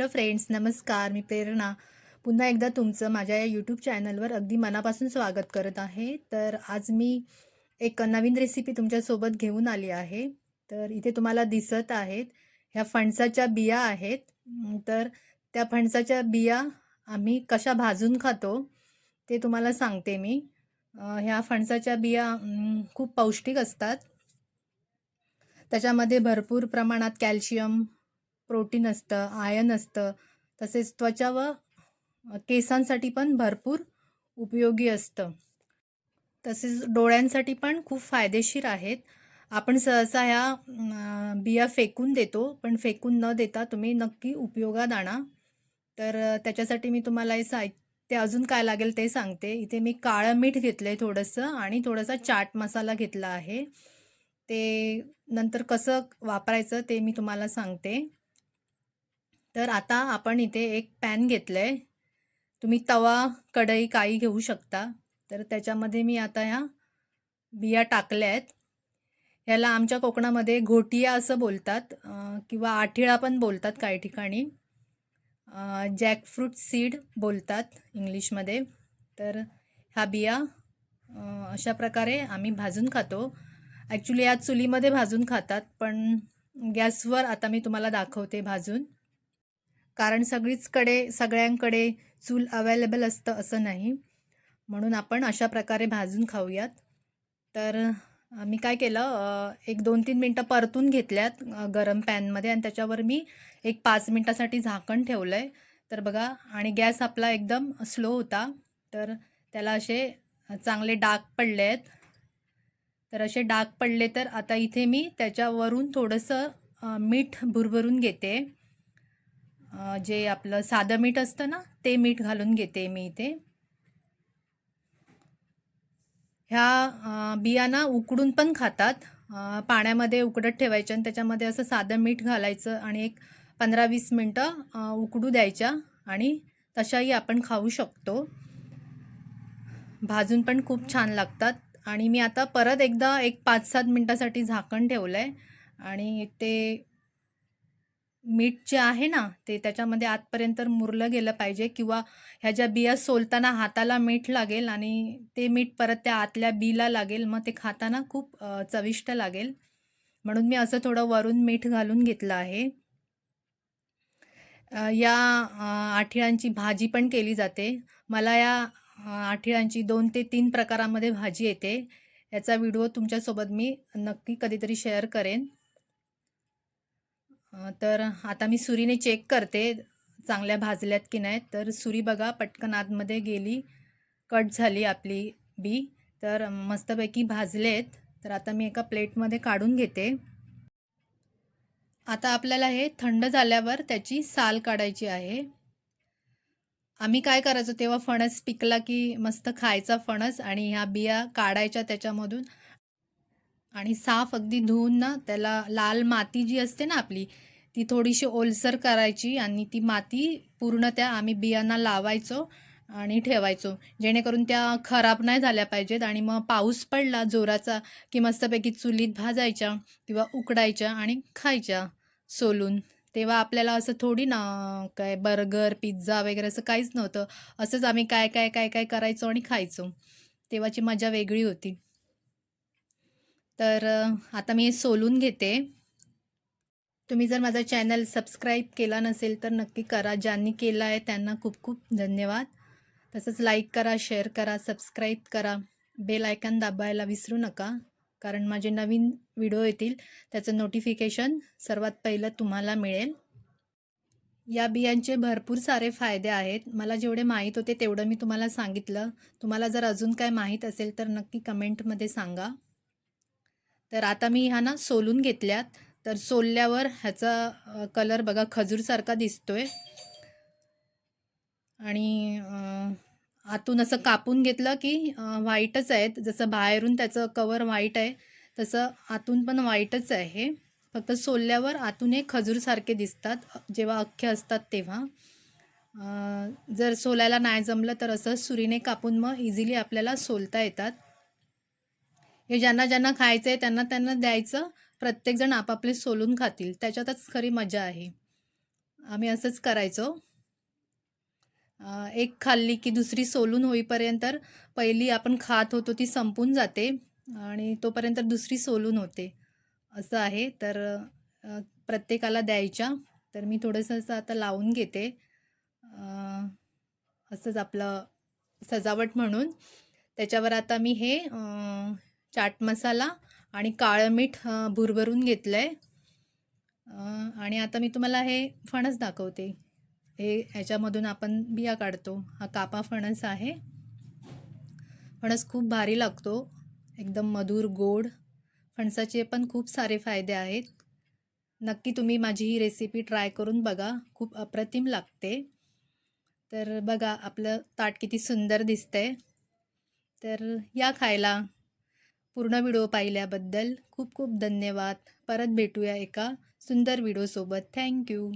Hello friends नमस्कार मी प्रेरणा. पुन्हा एकदा तुमचं माझ्या या यूट्यूब चॅनलवर अगदी मनापासून स्वागत करत आहे. तर आज मी एक नवीन रेसिपी तुमच्यासोबत घेऊन आली आहे. तर इथे तुम्हाला दिसत आहेत ह्या फणसाच्या बिया आहेत. तर त्या फणसाच्या बिया आम्ही कशा भाजून खातो ते तुम्हाला सांगते मी. ह्या फणसाच्या बिया खूप पौष्टिक असतात. त्याच्यामध्ये भरपूर प्रमाणात कॅल्शियम प्रोटीन असतं आयन असतं. तसेच त्वचा व केसांसाठी पण भरपूर उपयोगी असतं. तसेच डोळ्यांसाठी पण खूप फायदेशीर आहेत. आपण सहसा ह्या बिया फेकून देतो पण फेकून न देता तुम्ही नक्की उपयोगात आणा. तर त्याच्यासाठी मी तुम्हाला हे साहित्य अजून काय लागेल ते सांगते. इथे मी काळं मीठ घेतलं आहे थोडंसं आणि थोडासा चाट मसाला घेतला आहे. ते नंतर कसं वापरायचं ते मी तुम्हाला सांगते. तर आता आपण इथे एक पॅन घेतलं आहे तुम्ही तवा कढई काही घेऊ शकता. तर त्याच्यामध्ये मी आता ह्या बिया टाकल्या आहेत. ह्याला आमच्या कोकणामध्ये घोटिया असं बोलतात किंवा आठिळा पण बोलतात काही ठिकाणी. जॅकफ्रूट सीड बोलतात इंग्लिशमध्ये. तर ह्या बिया अशा प्रकारे आम्ही भाजून खातो. ॲक्च्युली या चुलीमध्ये भाजून खातात पण गॅसवर आता मी तुम्हाला दाखवते भाजून. कारण सगळीचकडे सगळ्यांकडे चूल अवेलेबल असतं असं नाही. म्हणून आपण अशा प्रकारे भाजून खाऊयात. तर मी काय केलं एक दोन तीन मिनटं परतून घेतल्यात गरम पॅनमध्ये आणि त्याच्यावर मी एक पाच मिनटासाठी झाकण ठेवलं आहे तर बघा आणि गॅस आपला एकदम स्लो होता. तर त्याला असे चांगले डाग पडले आहेत. तर असे डाग पडले तर आता इथे मी त्याच्यावरून थोडंसं मीठ भुरभरून घेते. जे आपलं साधं मीठ असतं ना ते मीठ घालून घेते मी इथे. ह्या अ, बियाणा उकडून पण खातात. पाण्यामध्ये उकडत ठेवायच्या आणि त्याच्यामध्ये असं साधं मीठ घालायचं आणि एक पंधरा वीस मिनटं उकडू द्यायच्या आणि तशाही आपण खाऊ शकतो. भाजून पण खूप छान लागतात. आणि मी आता परत एकदा एक पाच सात मिनटासाठी झाकण ठेवलं आहे आणि ते मीठ जे आहे ना ते त्याच्यामध्ये आतपर्यंत मुरलं गेलं पाहिजे किंवा ह्या ज्या बिया सोलताना हाताला मीठ लागेल आणि ते मीठ परत त्या आतल्या बीला लागेल मग ते खाताना खूप चविष्ट लागेल. म्हणून मी असं थोडं वरून मीठ घालून घेतलं आहे. या आठिळांची आठिळ्यांची भाजी पण केली जाते. मला या आठिळांची दोन ते तीन प्रकारामध्ये भाजी येते. याचा व्हिडिओ तुमच्यासोबत मी नक्की कधीतरी शेअर करेन. तर आता मी सुरीने चेक करते चांगल्या भाजल्यात की नाही तर सुरी बघा पटकन आतमध्ये गेली कट झाली आपली बी तर मस्तपैकी भाजलेत. तर आता मी एका प्लेटमध्ये काढून घेते. आता आपल्याला हे थंड झाल्यावर त्याची साल काढायची आहे. आम्ही काय करायचो तेव्हा फणस पिकला की मस्त खायचा फणस आणि ह्या बिया काढायच्या त्याच्यामधून. आणि साफ अगदी धुवून ना त्याला लाल माती जी असते ना आपली ती थोडीशी ओलसर करायची आणि ती माती पूर्ण त्या आम्ही बियांना लावायचो आणि ठेवायचो. जेणेकरून त्या खराब नाही झाल्या पाहिजेत आणि मग पाऊस पडला जोराचा की मस्तपैकी चुलीत भाजायच्या किंवा उकडायच्या आणि खायच्या सोलून. तेव्हा आपल्याला असं थोडी ना काय बर्गर पिझ्झा वगैरे असं काहीच नव्हतं. असंच आम्ही काय काय काय काय करायचो आणि खायचो. तेव्हाची मजा वेगळी होती. तर आता मी सोलून घेते. तुम्ही जर माझा चॅनल सबस्क्राईब केला नसेल तर नक्की करा. ज्यांनी केला आहे त्यांना खूप खूप धन्यवाद. तसंच लाईक करा शेअर करा सबस्क्राईब करा. बेल आयकन दाबायला विसरू नका कारण माझे नवीन व्हिडिओ येतील. त्याचं नोटिफिकेशन सर्वात पहिलं तुम्हाला मिळेल. या बियांचे भरपूर सारे फायदे आहेत. मला जेवढे माहीत होते तेवढं मी तुम्हाला सांगितलं. तुम्हाला जर अजून काय माहीत असेल तर नक्की कमेंटमध्ये सांगा. तर आता मी ह्या ना सोलून घेतल्यात. तर सोलल्यावर ह्याचा कलर बघा खजूरसारखा दिसतो आहे आणि आतून असं कापून घेतलं की व्हाईटच आहेत जसं बाहेरून त्याचं कवर व्हाईट आहे तसं आतून पण व्हाईटच आहे फक्त सोलल्यावर आतून हे खजूरसारखे दिसतात जेव्हा अख्खे असतात तेव्हा. जर सोलायला नाही जमलं तर असं सुरीने कापून मग इझिली आपल्याला सोलता येतात. हे ज्यांना ज्यांना खायचं आहे त्यांना त्यांना द्यायचं. प्रत्येकजण आपापले सोलून खातील. त्याच्यातच खरी मजा आहे. आम्ही असंच करायचो. एक खाल्ली की दुसरी सोलून होईपर्यंत पहिली आपण खात होतो ती संपून जाते आणि तोपर्यंत दुसरी सोलून होते. असं आहे. तर प्रत्येकाला द्यायच्या. तर मी थोडंसं असं आता लावून घेते. असंच आपलं सजावट म्हणून. त्याच्यावर आता मी हे चाट मसाला आणि काळं मीठ भुरभरून घेतलं आहे आणि आता मी तुम्हाला हे फणस दाखवते. हे ह्याच्यामधून आपण बिया काढतो. हा कापा फणस आहे. फणस खूप भारी लागतो. एकदम मधुर गोड. फणसाचे पण खूप सारे फायदे आहेत. नक्की तुम्ही माझी ही रेसिपी ट्राय करून बघा. खूप अप्रतिम लागते. तर बघा आपलं ताट किती सुंदर दिसतंय. तर या खायला. पूर्ण व्हिडिओ पाहिल्याबद्दल खूप खूप धन्यवाद. परत भेटूया एका सुंदर व्हिडिओसोबत. थँक्यू.